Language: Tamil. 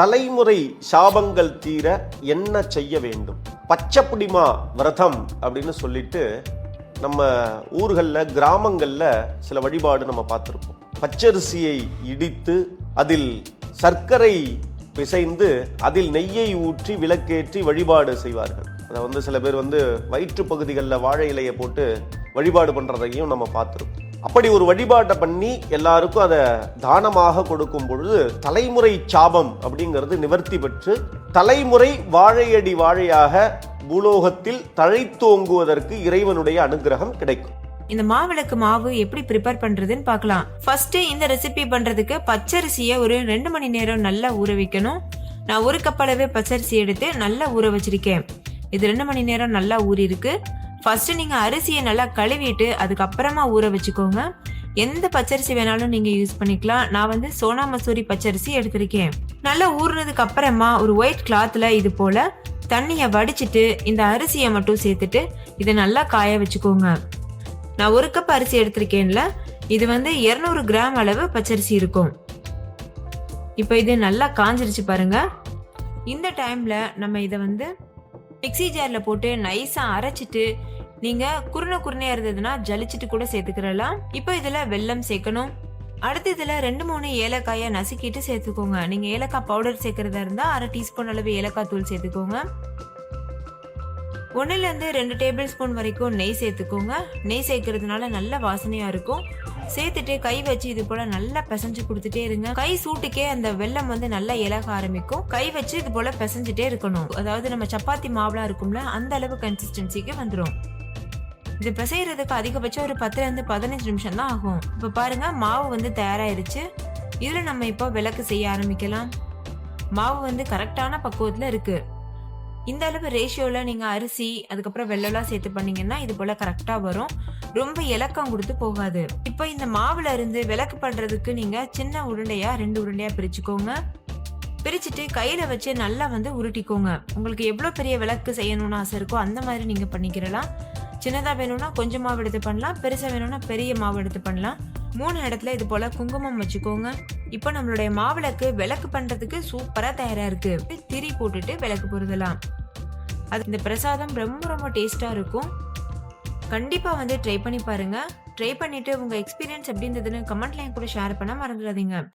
தலைமுறை சாபங்கள் தீர என்ன செய்ய வேண்டும்? பச்சைப்புடிமா விரதம் அப்படின்னு சொல்லிட்டு நம்ம ஊர்களில் கிராமங்களில் சில வழிபாடு நம்ம பார்த்துருப்போம். பச்சரிசியை இடித்து அதில் சர்க்கரை பிசைந்து அதில் நெய்யை ஊற்றி விளக்கேற்றி வழிபாடு செய்வார்கள். அதை வந்து சில பேர் வந்து வயிற்று பகுதிகளில் வாழை இலையை போட்டு வழிபாடு பண்ணுறதையும் நம்ம பார்த்துருப்போம். அப்படி ஒரு வழிபாட்டை பண்ணி எல்லாருக்கும் அதை தானமாக கொடுக்கும் பொழுது தலைமுறை சாபம் அப்படிங்கிறது நிவர்த்தி பெற்று தலைமுறை வாழையடி வாழையாக பூலோகத்தில் தழைத்தோங்குவதற்கு இறைவனுடைய அனுகிரகம் கிடைக்கும். இந்த மாவிளக்கு மாவு எப்படி ப்ரிப்பேர் பண்றதுன்னு பார்க்கலாம். ஃபர்ஸ்ட் இந்த ரெசிபி பண்றதுக்கு பச்சரிசியை ஒரு ரெண்டு மணி நேரம் நல்லா ஊற வைக்கணும். நான் ஒரு கப் பச்சரிசி எடுத்து நல்லா ஊற வச்சிருக்கேன். இது ரெண்டு மணி நேரம் நல்லா ஊறி இருக்கு ஃபஸ்ட்டு நீங்கள் அரிசியை நல்லா கழுவிட்டு அதுக்கப்புறமா ஊற வச்சுக்கோங்க. எந்த பச்சரிசி வேணாலும் நீங்க யூஸ் பண்ணிக்கலாம். நான் வந்து சோனா மசூரி பச்சரிசி எடுத்திருக்கேன். நல்லா ஊறுனதுக்கு அப்புறமா ஒரு ஒயிட் கிளாத்ல இது போல தண்ணியை வடிச்சிட்டு இந்த அரிசியை மட்டும் சேர்த்துட்டு இதை நல்லா காய வச்சுக்கோங்க. நான் ஒரு கப் அரிசி எடுத்திருக்கேன்ல. இது வந்து 200 கிராம் அளவு பச்சரிசி இருக்கும். இப்போ இது நல்லா காஞ்சிருச்சு பாருங்க. இந்த டைம்ல நம்ம இதை வந்து மிக்ஸி ஜாரில் போட்டு நைஸாக அரைச்சிட்டு நீங்க குருணை குருணையா இருந்ததுன்னா ஜலிச்சிட்டு கூட சேர்த்துக்கிறலாம். இப்போ இதுல வெல்லம் சேர்க்கணும். அடுத்து இதுல ரெண்டு மூணு ஏலக்காயை நசுக்கிட்டு சேர்த்துக்கோங்க. நீங்க ஏலக்காய் பவுடர் சேர்க்கறதா இருந்தா அரை டீஸ்பூன் அளவு ஏலக்காய் தூள் சேர்த்துக்கோங்க. ஒன்றுலேருந்து ரெண்டு டேபிள் ஸ்பூன் வரைக்கும் நெய் சேர்த்துக்கோங்க. நெய் சேர்க்கறதுனால நல்ல வாசனையா இருக்கும். சேர்த்துட்டு கை வச்சு இது போல நல்லா பிசைஞ்சு கொடுத்துட்டே இருங்க. கை சூட்டுக்கே அந்த வெல்லம் வந்து நல்லா இலக ஆரம்பிக்கும். கை வச்சு இது போல பிசைஞ்சுட்டே இருக்கணும். அதாவது நம்ம சப்பாத்தி மாவுலாம் இருக்கும்ல அந்த அளவு கன்சிஸ்டன்சிக்கு வந்துடும் இது பிசைறதுக்கு அதிகபட்சம் ஒரு பத்துல இருந்து பதினஞ்சு நிமிஷம் தான் ஆகும். இப்போ பாருங்க மாவு வந்து தயாராயிருச்சு இதுல நம்ம இப்போ விளக்கு செய்ய ஆரம்பிக்கலாம். மாவு வந்து கரெக்டான பக்குவத்துல இருக்கு. இந்த அளவு ரேஷியோல நீங்க அரிசி அதுக்கப்புறம் வெள்ளம்லாம் சேர்த்து பண்ணீங்கன்னா இது போல கரெக்டா வரும். ரொம்ப இலக்கம் கொடுத்து போகாது. இப்போ இந்த மாவுல இருந்து விளக்கு பண்றதுக்கு நீங்க சின்ன உருண்டையா ரெண்டு உருண்டையா பிரிச்சுக்கோங்க. பிரிச்சுட்டு கையில வச்சு நல்லா வந்து உருட்டிக்கோங்க. உங்களுக்கு எவ்வளவு பெரிய விளக்கு செய்யணும்னு ஆசை இருக்கோ அந்த மாதிரி நீங்க பண்ணிக்கிறலாம். சின்னதாக வேணும்னா கொஞ்சம் மாவு எடுத்து பண்ணலாம் பெருசாக வேணும்னா பெரிய மாவு எடுத்து பண்ணலாம். மூணு இடத்துல இது போல குங்குமம் வச்சுக்கோங்க. இப்போ நம்மளுடைய மாவிளக்கு விளக்கு பண்ணுறதுக்கு சூப்பராக தயாராக இருக்குது திரி போட்டுட்டு விளக்கு பொருதலாம். அது இந்த பிரசாதம் ரொம்ப ரொம்ப டேஸ்ட்டாக இருக்கும். கண்டிப்பாக வந்து ட்ரை பண்ணி பாருங்க. ட்ரை பண்ணிவிட்டு உங்கள் எக்ஸ்பீரியன்ஸ் எப்படி இருந்ததுன்னு கமெண்ட்ல கூட ஷேர் பண்ண மறந்துடாதீங்க.